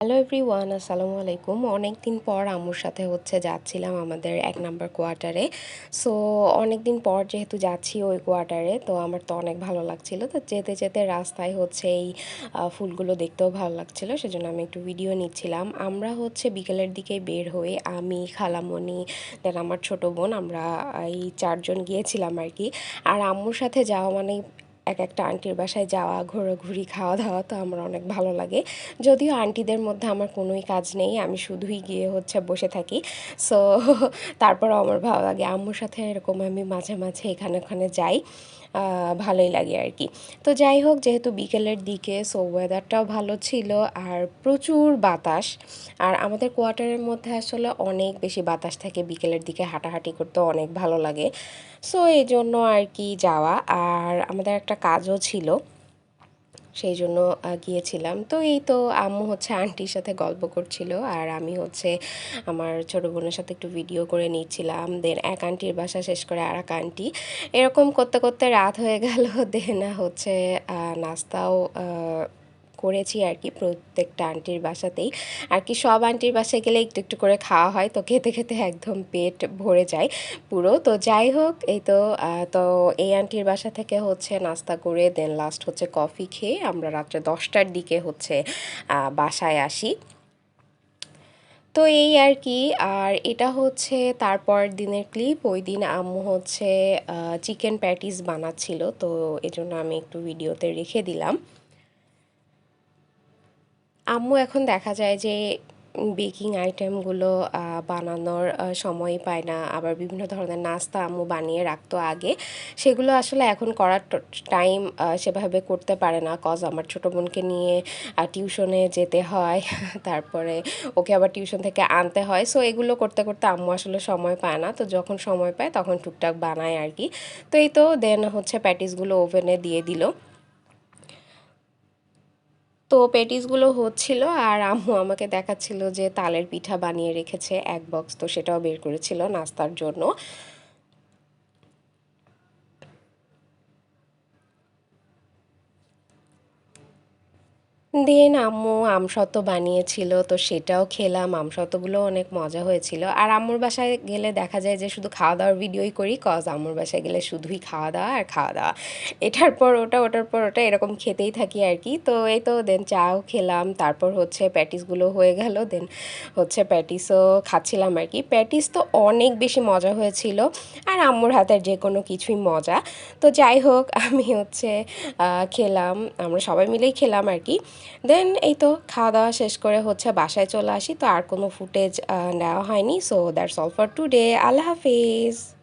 Hello everyone আসসালামু আলাইকুম অনেক দিন পর আম্মুর সাথে হচ্ছে যাচ্ছিলাম আমাদের এক নাম্বার কোয়ার্টারে সো অনেক দিন পর যেহেতু যাচ্ছি ওই কোয়ার্টারে তো আমার তো অনেক ভালো লাগছিল। তো যেতে যেতে রাস্তায় হচ্ছে এই ফুলগুলো দেখতেও ভালো লাগছিল, সেজন্য আমি একটু ভিডিও নিচ্ছিলাম। আমরা হচ্ছে বিকেলের দিকে বের হয়ে আমি, খালামণি দেন আমার ছোট বোন, আমরা এই চারজন গিয়েছিলাম আর কি। আর আম্মুর সাথে যাওয়া মানে এক একটা আন্টির বাসায় যাওয়া, ঘোরাঘুরি খাওয়া দাওয়া তো আমার অনেক ভালো লাগে। যদিও আন্টিদের মধ্যে আমার কোনোই কাজ নেই, আমি শুধুই গিয়ে হচ্ছে বসে থাকি। সো তারপরও আমার ভালো লাগে। আম্মুর সাথে এরকম আমি মাঝে মাঝে এখানে ওখানে যাই ভালোই লাগে আর কি তো যাই হোক, যেহেতু বিকেলের দিকে সো ওয়েদারটাও ভালো ছিল আর প্রচুর বাতাস। আর আমাদের কোয়ার্টারের মধ্যে আসলে অনেক বেশি বাতাস থাকে, বিকেলের দিকে হাঁটাহাঁটি করতে অনেক ভালো লাগে। সো এই জন্য আর কি যাওয়া। আর আমাদের একটা কাজও ছিল। সেই জন্য গিয়েছিলাম। তো এই তো আম্মু হচ্ছে আন্টির সাথে গল্প করছিল আর আমি হচ্ছে আমার ছোটো বোনের সাথে একটু ভিডিও করে নিচ্ছিলাম। দেন এক আন্টির বাসা শেষ করে আর এক আন্টি। এরকম করতে করতে রাত হয়ে গেল। দেন হচ্ছে নাস্তাও করেছি আর কি প্রত্যেকটা আন্টির বাসাতেই। আর কি সব আন্টির বাসায় গেলে একটু একটু করে খাওয়া হয়, তো খেতে খেতে একদম পেট ভরে যায় পুরো। তো যাই হোক, এই তো তো এই আন্টির বাসা থেকে হচ্ছে নাস্তা করে দেন লাস্ট হচ্ছে কফি খেয়ে আমরা রাত্রে দশটার দিকে হচ্ছে বাসায় আসি। তো এই আর কি, আর এটা হচ্ছে তারপর দিনের ক্লিপ ওই দিন আম্মু হচ্ছে চিকেন প্যাটিস বানাচ্ছিল, তো এজন্য আমি একটু ভিডিওতে রেখে দিলাম। আম্মু, এখন দেখা যায় যে বেকিং আইটেমগুলো বানানোর সময় পায় না। আবার বিভিন্ন ধরনের নাস্তা আম্মু বানিয়ে রাখতো আগে। সেগুলো আসলে এখন করার টাইম সেভাবে করতে পারে না। কজ আমার ছোটো বোনকে নিয়ে টিউশনে যেতে হয়। তারপরে ওকে আবার টিউশন থেকে আনতে হয়। সো এগুলো করতে করতে আম্মু আসলে সময় পায় না। তো যখন সময় পায়, তখন টুকটাক বানায় আর কি। তো এই তো দেন হচ্ছে প্যাটিসগুলো ওভেনে দিয়ে দিল। তো পেটিসগুলো হচ্ছিল আর আম্মু আমাকে দেখাচ্ছিল যে তালের পিঠা বানিয়ে রেখেছে এক বক্স তো সেটাও বের করেছিল নাস্তার জন্য। দেন আম্মু আমসত্ব বানিয়েছিল, তো সেটাও খেলাম। আমসত্বগুলো অনেক মজা হয়েছিল। আর আম্মুর বাসায় গেলে দেখা যায় যে শুধু খাওয়া দাওয়ার ভিডিওই করি, কজ আম্মুর বাসায় গেলে শুধুই খাওয়া দাওয়া আর খাওয়া দাওয়া এটার পর ওটা, ওটার পর ওটা এরকম খেতেই থাকি আর কি। তো এই তো দেন চাও খেলাম, তারপর হচ্ছে প্যাটিসগুলো হয়ে গেল, দেন হচ্ছে প্যাটিসও খাচ্ছিলাম আর কি। প্যাটিস তো অনেক বেশি মজা হয়েছিল, আর আম্মুর হাতের যে কোনো কিছুই মজা। তো যাই হোক, আমি হচ্ছে খেলাম, আমরা সবাই মিলেই খেলাম আর কি। দেন এই তো খাওয়া দাওয়া শেষ করে হচ্ছে বাসায় চলে আসি। তো আর কোনো ফুটেজ নেওয়া হয়নি। So that's all for today Allah Hafiz.